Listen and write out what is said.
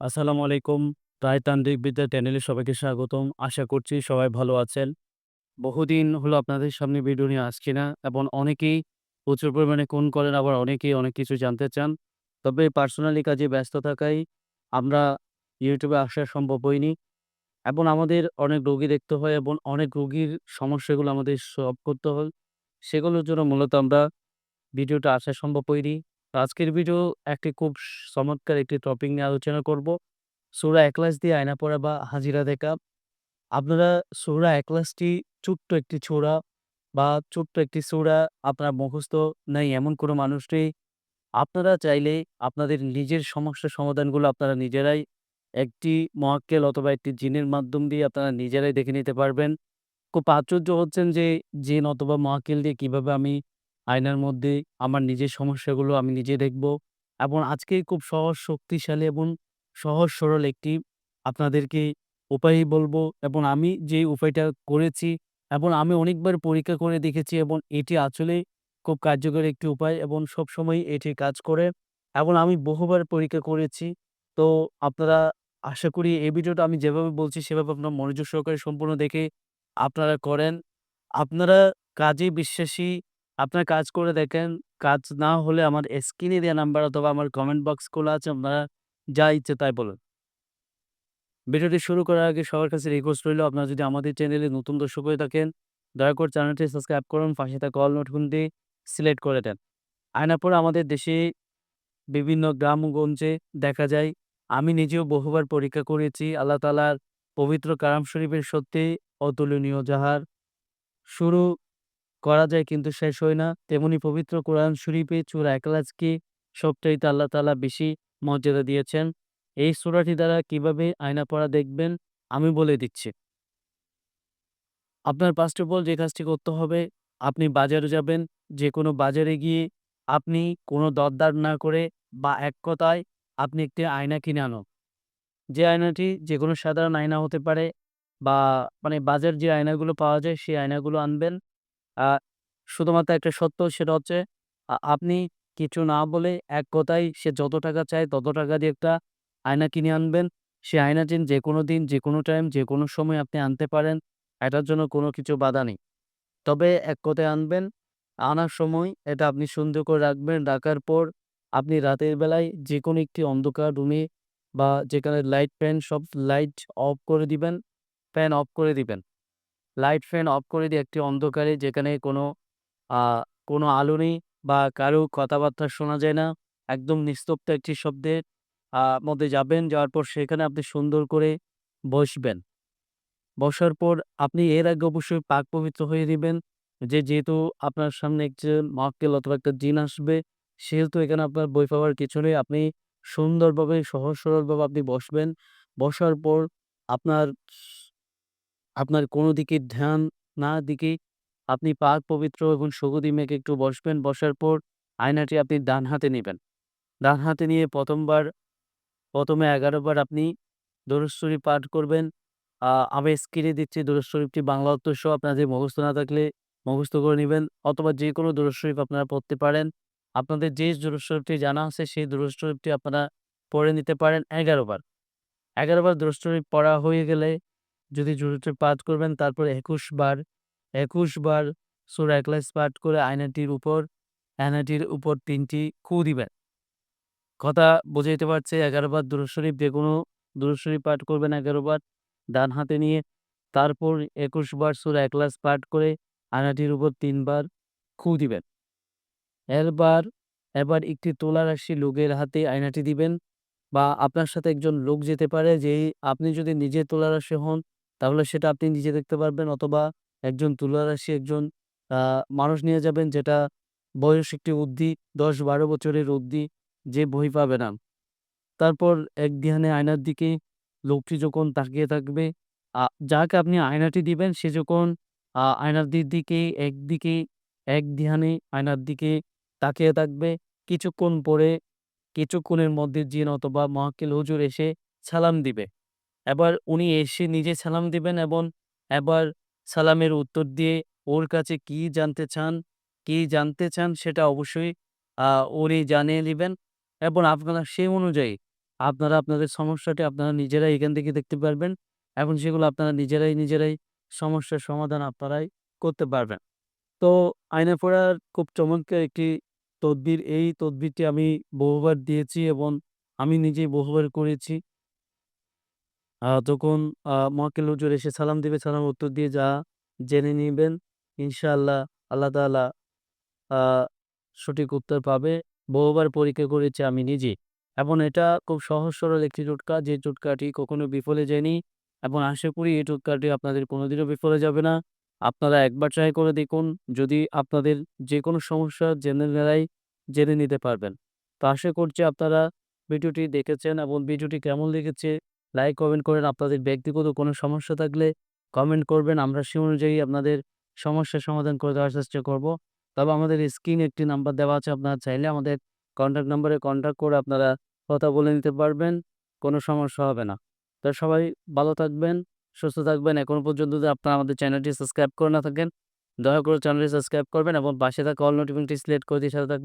আসসালামু আলাইকুম। রায়তান্ত্রিক বিদ্যা চ্যানেলে সবাইকে স্বাগতম। আশা করছি সবাই ভালো আছেন। বহুদিন হলো আপনাদের সামনে ভিডিও নিয়ে আসছি না এবং অনেকেই প্রচুর পরিমাণে ফোন করেন, আবার অনেকেই অনেক কিছু জানতে চান। তবে পার্সোনালি কাজে ব্যস্ত থাকায় আমরা ইউটিউবে আসা সম্ভব হয়নি এবং আমাদের অনেক রোগী দেখতে হয় এবং অনেক রোগীর সমস্যাগুলো আমাদের সলভ করতে হয়। সেগুলোর জন্য মূলত আমরা ভিডিওটা আসা সম্ভব হয়নি। আজকের ভিডিও একটি খুব চমৎকার একটি টপিক নিয়ে আলোচনা করব। সূরা এখলাস দিয়ে আয়না পড়া বা হাজিরা দেখা। আপনারা সূরা এখলাসটি ছোট্ট একটি সূরা বা ছোট্ট একটি সূরা আপনার মুখস্থ নাই এমন কোনো মানুষ নেই। আপনারা চাইলে আপনাদের নিজের সমস্যার সমাধানগুলো আপনারা নিজেরাই একটি মোয়াক্কেল অথবা একটি জিনের মাধ্যম দিয়ে আপনারা নিজেরাই দেখে নিতে পারবেন। খুব আশ্চর্য হচ্ছেন যে জিন অথবা মোয়াক্কেল দিয়ে কীভাবে আমি আয়নার মধ্যে আমার নিজের সমস্যাগুলো আমি নিজে দেখব এবং আজকে খুব সহজ শক্তিশালী এবং সহজ সরল একটি আপনাদেরকে উপায় বলব এবং আমি যে উপায়টা করেছি এবং আমি অনেকবার পরীক্ষা করে দেখেছি এবং এটি আসলেই খুব কার্যকরী একটি উপায় এবং সবসময় এটি কাজ করে এবং আমি বহুবার পরীক্ষা করেছি। তো আপনারা আশা করি এই ভিডিওটা আমি যেভাবে বলছি সেভাবে আপনার মনোযোগ সহকারে সম্পূর্ণ দেখে আপনারা করেন। আপনারা কাজে বিশ্বাসী, আপনারা কাজ করে দেখেন। কাজ না হলে আমার স্ক্রিনে দেয়া নাম্বার অথবা আমার কমেন্ট বক্স খোলা আছে। আপনারা যা ইচ্ছে তাই বলুন। ভিডিওটি শুরু করার আগে সবার কাছে রিকোয়েস্ট রইল আপনারা যদি আমাদের চ্যানেলে নতুন দর্শক হয়ে থাকেন, দয়া করে চ্যানেলটি সাবস্ক্রাইব করুন, পাশে থাকা অল নোটিফিকেশনটি সিলেক্ট করে দেন। আয়না পড়া আমাদের দেশে বিভিন্ন গ্রামগঞ্জে দেখা যায়। আমি নিজেও বহুবার পরীক্ষা করেছি। আল্লাহ তাআলার পবিত্র কালাম শরীফের সত্যি অতুলনীয় যাহার শুরু করা যায় কিন্তু শেষ হয় না। তেমনি পবিত্র কোরআন শরীফে সূরা এখলাসকে সবচাইতে আল্লাহ তালা বেশি মর্যাদা দিয়েছেন। এই সূরাটি দ্বারা কীভাবে আয়না পড়া দেখবেন আমি বলে দিচ্ছি। আপনার ফার্স্ট অফ অল যে কাজটি করতে হবে, আপনি বাজারে যাবেন। যেকোনো বাজারে গিয়ে আপনি কোনো দরদার না করে বা এক কথায় আপনি একটি আয়না কিনে আনো যে আয়নাটি যেকোনো সাধারণ আয়না হতে পারে বা মানে বাজার যে আয়নাগুলো পাওয়া যায় সেই আয়নাগুলো আনবেন। আ শুধুমাত্র একটা সত্য সেটা হচ্ছে আপনি কিছু না বলে এক কথায় সে যত টাকা চায় তত টাকা দিয়ে একটা আয়না কিনে আনবেন। সেই আয়নাটি যেকোনো দিন, যেকোনো টাইম, যেকোনো সময় আপনি আনতে পারেন। এটার জন্য কোনো কিছু বাধা নেই। তবে এক কথায় আনবেন। আনার সময় এটা আপনি সুন্দর করে রাখবেন। রাখার পর আপনি রাতের বেলায় যেকোনো একটি অন্ধকার রুমে বা যেখানে লাইট ফ্যান সব লাইট অফ করে দিবেন। ফ্যান অফ করে দিবেন। লাইট ফ্যান অফ করে দিয়ে একটি অন্ধকারে যেখানে কোনো কোনো আলো নেই বা কারও কথাবার্তা শোনা যায় না। একদম নিস্তব্ধ একটি শব্দের মধ্যে যাবেন। যাওয়ার পর সেখানে আপনি সুন্দর করে বসবেন। বসার পর আপনি এর আগে অবশ্যই পাক পবিত্র হয়ে দিবেন যে যেহেতু আপনার সামনে একজন মোয়াক্কেল অথবা একটা জিন আসবে, সেহেতু এখানে আপনার বই পাওয়ার কিছু নেই। আপনি সুন্দরভাবে সহজ সরলভাবে আপনি বসবেন। বসার পর আপনার আপনার কোনো দিকে ধ্যান না দিকে আপনি পাক, পবিত্র এবং সুগন্ধি মেখে একটু বসবেন। বসার পর আয়নাটি আপনি ডান হাতে নিবেন। ডান হাতে নিয়ে ১ম বার ১ম এ ১১ বার আপনি দরুদ শরীফ পাঠ করবেন। আমি স্ক্রিনে দিচ্ছি দরুদ বাংলা অর্থ সহ আপনাদের মুখস্থ না থাকলে মুখস্থ করে নিবেন অথবা যেকোনো দরুদ শরীফ আপনারা পড়তে পারেন। আপনাদের যে দরুদ জানা আছে সেই দরুদ শরীফটি আপনারা পড়ে নিতে পারেন ১১ বার। ১১ বার দরুদ শরীফ পড়া হয়ে গেলে যদি দরুদ পাঠ করবেন, তারপর ২১ বার ২১ বার সূরা এখলাস পাঠ করে আয়নাটির উপর আয়নাটির উপর ৩ টি ফু দিবেন। কথা বুঝাইতে পারছি ১১ বার দরুদ শরীফ, যে কোনো দরুদ শরীফ পাঠ করবেন ১১ বার ডান হাতে নিয়ে। তারপর ২১ বার সূরা এখলাস পাঠ করে আয়নাটির উপর ৩ বার ফু দিবেন। এরবার এবার একটি তুলা রাশি লোকের হাতে আয়নাটি দিবেন বা আপনার সাথে একজন লোক যেতে পারে, যে আপনি যদি নিজে তুলা রাশি হন তাহলে সেটা আপনি নিজে দেখতে পারবেন অথবা একজন তুলা রাশি একজন মানুষ নিয়ে যাবেন যেটা বয়স একটি উর্ধ্বী ১০-১২ বছরের উর্ধ্বী যে ভয় পাবে না। তারপর এক ধ্যানে আয়নার দিকে লোকটি যখন তাকিয়ে থাকবে, যাকে আপনি আয়নাটি দিবেন সে যখন আয়নার দিকে একদিকে এক ধ্যানে আয়নার দিকে তাকিয়ে থাকবে। কিছুক্ষণ পরে কিছুক্ষণের মধ্যে জিন অথবা মহাকিল হুজুর এসে সালাম দিবে। এবার উনি এসে নিজে সালাম দিবেন এবং এবার সালামের উত্তর দিয়ে ওর কাছে কি জানতে চান, কি জানতে চান সেটা অবশ্যই উনি জানিয়ে নিবেন এবং আপনারা সেই অনুযায়ী আপনারা আপনাদের সমস্যাটি আপনারা নিজেরাই এখান থেকে দেখতে পারবেন এবং সেগুলো আপনারা নিজেরাই, নিজেরাই সমস্যার সমাধান আপনারাই করতে পারবেন। তো আয়না পড়ার খুব চমৎকার একটি তদবির। এই তদবিরটি আমি বহুবার দিয়েছি এবং আমি নিজেই বহুবার করেছি। আ তখন আ মক্কেল হুজুর এসে সালাম দিবে, সালাম উত্তর দিয়ে যা জেনে নিবেন। ইনশাআল্লাহ আল্লাহ তাআলা আ সঠিক উত্তর পাবে। বহুবার পরীক্ষা করেছি আমি নিজেই। এবং এটা খুব সহজ সরল একটি টোটকা যে টোটকাটি কখনো বিফলে যায়নি এবং আশা করি এই টোটকাটি আপনাদের কোনোদিনও বিফলে যাবে না। আপনারা একবার ট্রাই করে দেখুন। যদি আপনাদের যে কোনো সমস্যা জেনে নেড়াই জেনে নিতে পারবেন। তো আশা করছি আপনারা ভিডিওটি দেখেছেন এবং ভিডিওটি কেমন লেগেছে লাইক, কমেন্ট করেন। আপনাদের ব্যক্তিগত কোনো সমস্যা থাকলে কমেন্ট করবেন। আমরা সে অনুযায়ী আপনাদের সমস্যার সমাধান করে দেওয়ার চেষ্টা করব। তবে আমাদের স্ক্রিনে একটি নাম্বার দেওয়া আছে। আপনারা চাইলে আমাদের কন্টাক্ট নাম্বারে কন্টাক্ট করে আপনারা কথা বলে নিতে পারবেন। কোনো সমস্যা হবে না। তো সবাই ভালো থাকবেন, সুস্থ থাকবেন। এখনও পর্যন্ত যদি আপনারা আমাদের চ্যানেলটি সাবস্ক্রাইব করে না থাকেন, দয়া করে চ্যানেলটি সাবস্ক্রাইব করবেন এবং পাশে থাকা অল নোটিফিকেশনটি সিলেক্ট করে দিয়ে সাথে থাকবেন।